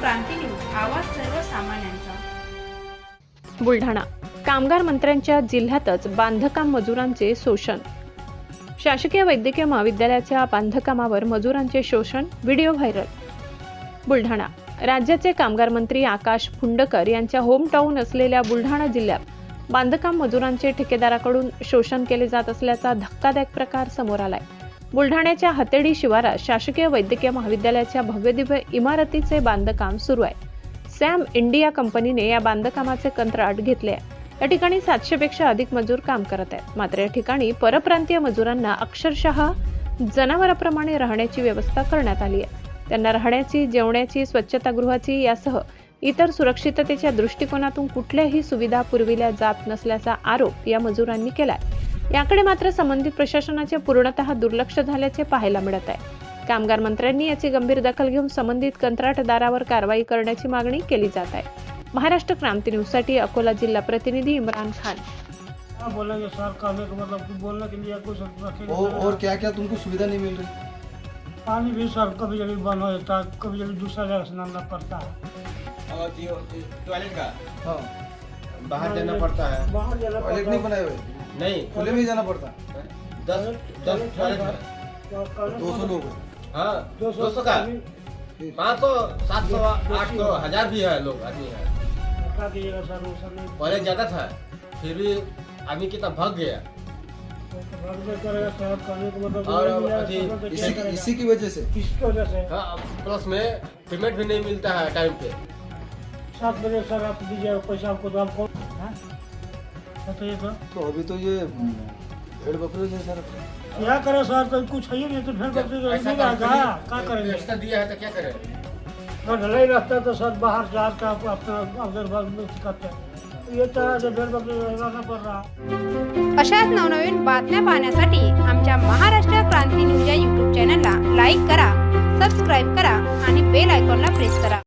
क्रांती news आवाज सर्वसामान्यांचा. बुलढाणा. कामगार मंत्र्यांच्या जिल्ह्यातच बांधकाम मजुरांचे शोषण. शासकीय वैद्यकीय महाविद्यालयाच्या बांधकामावर मजुरांचे शोषण व्हिडिओ व्हायरल. बुलढाणा. राज्याचे कामगार मंत्री आकाश फुंडकर यांच्या होम टाऊन असलेल्या बुलढाणा जिल्ह्यात बांधकाम मजुरांचे ठेकेदाराकडून शोषण केले जात असल्याचा धक्कादायक प्रकार समोर आलाय. बुलढाण्याच्या हतेडी शिवारात शासकीय वैद्यकीय महाविद्यालयाच्या भव्यदिव्य इमारतीचे बांधकाम सुरू आहे. सॅम इंडिया कंपनीने या बांधकामाचे कंत्राट घेतले आहे. या ठिकाणी सातशे पेक्षा अधिक मजूर काम करत आहेत. मात्र या ठिकाणी परप्रांतीय मजुरांना अक्षरशः जनावराप्रमाणे राहण्याची व्यवस्था करण्यात आली आहे. त्यांना राहण्याची जेवण्याची स्वच्छतागृहाची यासह इतर सुरक्षिततेच्या दृष्टिकोनातून कुठल्याही सुविधा पुरविल्या जात नसल्याचा आरोप या मजुरांनी केलाय. याकडे मात्र संबंधित प्रशासनाचे पूर्णतः दुर्लक्ष झाल्याचे पाहायला मिळत आहे. कामगार मंत्र्यांनी याची गंभीर दखल घेऊन संबंधित कंत्राटदारावर कारवाई करण्याची मागणी केली जात आहे. महाराष्ट्र क्रांती न्यूजसाठी अकोला जिल्हा प्रतिनिधी इम्रान खान. बोलेंगे सर कहने का मतलब कि बोलने के लिए कुछ रखेंगे और क्या क्या तुमको सुविधा नहीं मिल रही? पानी भी सर कभी कभी बंद हो जाता है कभी कभी दूसरा जगह से लाना पड़ता। है और टॉयलेट का? हाँ। बाहर जाना पड़ता है। बाहर जाना टॉयलेट नहीं बनाए हुए? नहीं खुले में जाना पड़ता। दस दस है। दो सौ लोग हाँ। दो सौ का। पाँच सौ सात सौ आठ सौ हज़ार भी है लोग आदमी है। पहले ज़्यादा था फिर भी आदमी कितना भाग गया। और इसी इसी की वजह से। किसकी वजह से। हाँ प्लस में पेमेंट भी नहीं मिलता है टाइम पे। सात बजे सर आप दीजिए पैसा आपको तो आपको तो तो। अभी तो ये भेड़ बकरे जैसा रखा है। क्या करें सर तो कुछ है ही नहीं तो बकरी ऐसा क्या करेंगे? दिया है तो क्या करें? ढलाई है तो सर बाहर आप अपना अगर बाद में करते। हैं ये तरह से भेड़ बकरी रहना पड़ रहा। अशाच नवनवीन बातम्या पाहण्यासाठी आमच्या महाराष्ट्र क्रांती न्यूज या यूट्यूब चॅनलला लाईक करा सबस्क्राईब करा आणि बेल आयकॉनला प्रेस करा.